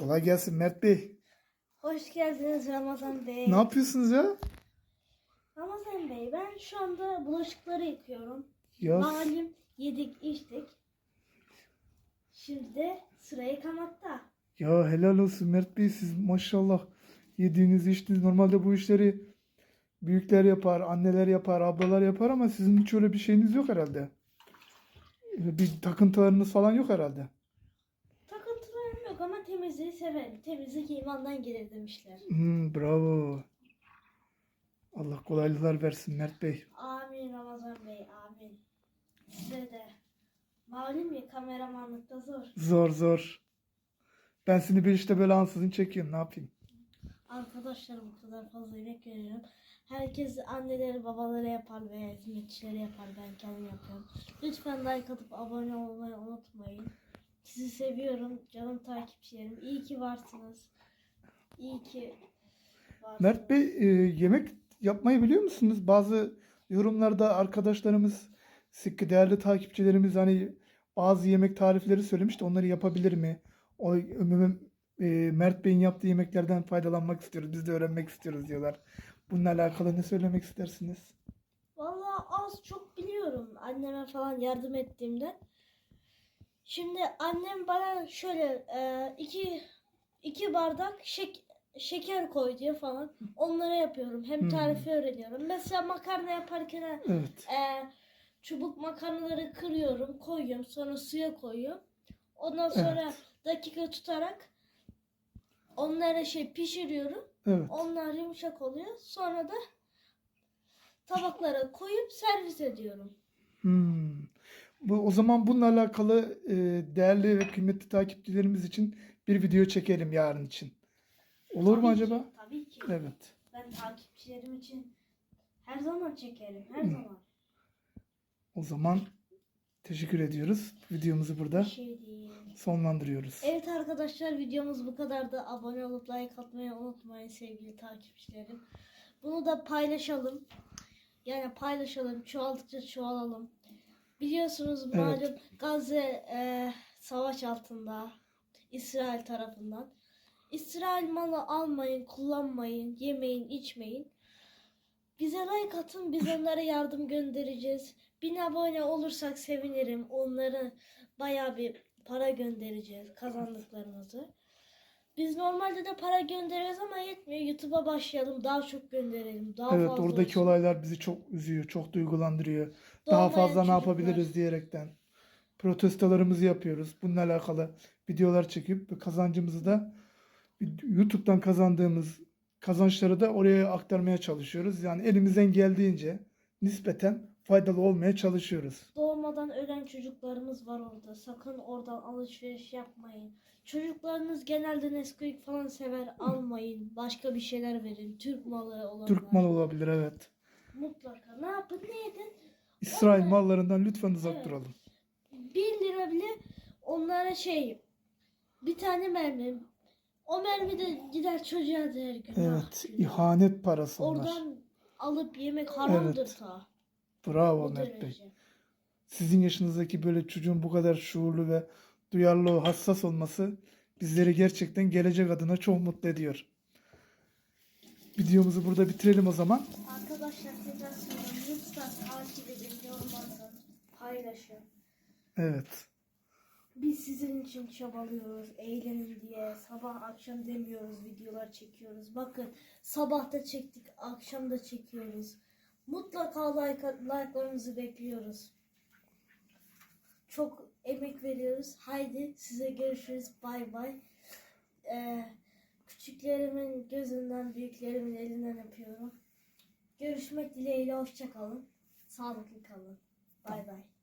Kolay gelsin Mert Bey. Hoş geldiniz Ramazan Bey. Ne yapıyorsunuz ya? Ramazan Bey ben şu anda bulaşıkları yıkıyorum. Ya Malum yedik içtik. Şimdi de sıra yıkamakta. ya helal olsun Mert Bey siz maşallah yediğiniz içtiğiniz normalde bu işleri büyükler yapar, anneler yapar, ablalar yapar ama sizin hiç öyle bir şeyiniz yok herhalde. Bir takıntılarınız falan yok herhalde. Yok ama temizliği severim. Temizlik imandan gelir demişler. Hmm, bravo. Allah kolaylıklar versin Mert Bey. Amin Ramazan Bey amin. Size de. Malum ya kameramanlıkta zor. Zor zor. Ben seni bir işte böyle ansızın çekiyorum ne yapayım? Arkadaşlarım bu kadar fazla yemek veriyorum. Herkes anneleri babaları yapar veya hizmetçileri yapar. Ben kendim yapıyorum. Lütfen like atıp abone olmayı unutmayın. Sizi seviyorum. Canım takipçilerim. İyi ki varsınız. İyi ki varsınız. Mert Bey e, yemek yapmayı biliyor musunuz? Bazı yorumlarda arkadaşlarımız, sıkı değerli takipçilerimiz hani bazı yemek tarifleri söylemişti. Onları yapabilir mi? O e, Mert Bey'in yaptığı yemeklerden faydalanmak istiyoruz. Biz de öğrenmek istiyoruz diyorlar. Bununla alakalı ne söylemek istersiniz? Vallahi az çok biliyorum anneme falan yardım ettiğimde. Şimdi annem bana şöyle e, iki iki bardak şek şeker koy diyor falan. Onları yapıyorum. Hem Hmm. tarifi öğreniyorum. Mesela makarna yaparken Evet. e, çubuk makarnaları kırıyorum, koyuyorum. Sonra suya koyuyorum. Ondan sonra dakika tutarak onlara şey pişiriyorum. Evet. Onlar yumuşak oluyor. Sonra da tabaklara koyup servis ediyorum. Hmm. Bu, o zaman bununla alakalı e, değerli ve kıymetli takipçilerimiz için bir video çekelim yarın için. Olur mu Tabii acaba? Ki, tabii ki. Evet. Ben takipçilerim için her zaman çekerim. Her Hı. zaman. O zaman teşekkür ediyoruz. Videomuzu burada şey sonlandırıyoruz. Evet arkadaşlar videomuz bu kadardı. Abone olup like atmayı unutmayın sevgili takipçilerim. Bunu da paylaşalım. Yani paylaşalım. Çoğaldıkça çoğalalım. Biliyorsunuz Evet. malum Gazze e, savaş altında İsrail tarafından. İsrail malı almayın, kullanmayın, yemeyin, içmeyin. Bize like atın, biz onlara yardım göndereceğiz. Bin abone olursak sevinirim. Onlara baya bir para göndereceğiz kazandıklarımızı. Biz normalde de para gönderiyoruz ama yetmiyor. YouTube'a başlayalım, daha çok gönderelim, daha Evet fazla oradaki olsun. olaylar bizi çok üzüyor, çok duygulandırıyor. Daha Doğmayan fazla ne yapabiliriz diyerekten protestolarımızı yapıyoruz. Bununla alakalı videolar çekip kazancımızı da YouTube'dan kazandığımız kazançları da oraya aktarmaya çalışıyoruz. Yani elimizden geldiğince nispeten faydalı olmaya çalışıyoruz. Doğmadan ölen çocuklarımız var orada. Sakın oradan alışveriş yapmayın. Çocuklarınız genelde Nesquik falan sever. Almayın. Başka bir şeyler verin. Türk malı olanlar. Türk malı olabilir evet. Mutlaka. Ne yapın ne edin. İsrail mallarından lütfen uzak Evet. duralım. 1 lira bile onlara şey bir tane mermi. O mermi de gider çocuğa der günah. Evet, günah. ihanet parası onlar. Oradan alıp yemek haramdır Evet. ta. Bravo Mert Bey. Sizin yaşınızdaki böyle çocuğun bu kadar şuurlu ve duyarlı, hassas olması bizleri gerçekten gelecek adına çok mutlu ediyor. Videomuzu burada bitirelim o zaman. Arkadaşlar tekrar söylüyorum. Lütfen takip edin, yorum atın, paylaşın. Evet. Biz sizin için çabalıyoruz, eğlenin diye. Sabah akşam demiyoruz, videolar çekiyoruz. Bakın sabah da çektik, akşam da çekiyoruz. Mutlaka like, like'larınızı bekliyoruz. Çok emek veriyoruz. Haydi size görüşürüz. Bay bay. Ee, küçüklerimin gözünden, büyüklerimin elinden öpüyorum. Görüşmek dileğiyle. Hoşça kalın. Sağlıklı kalın. Bay bay.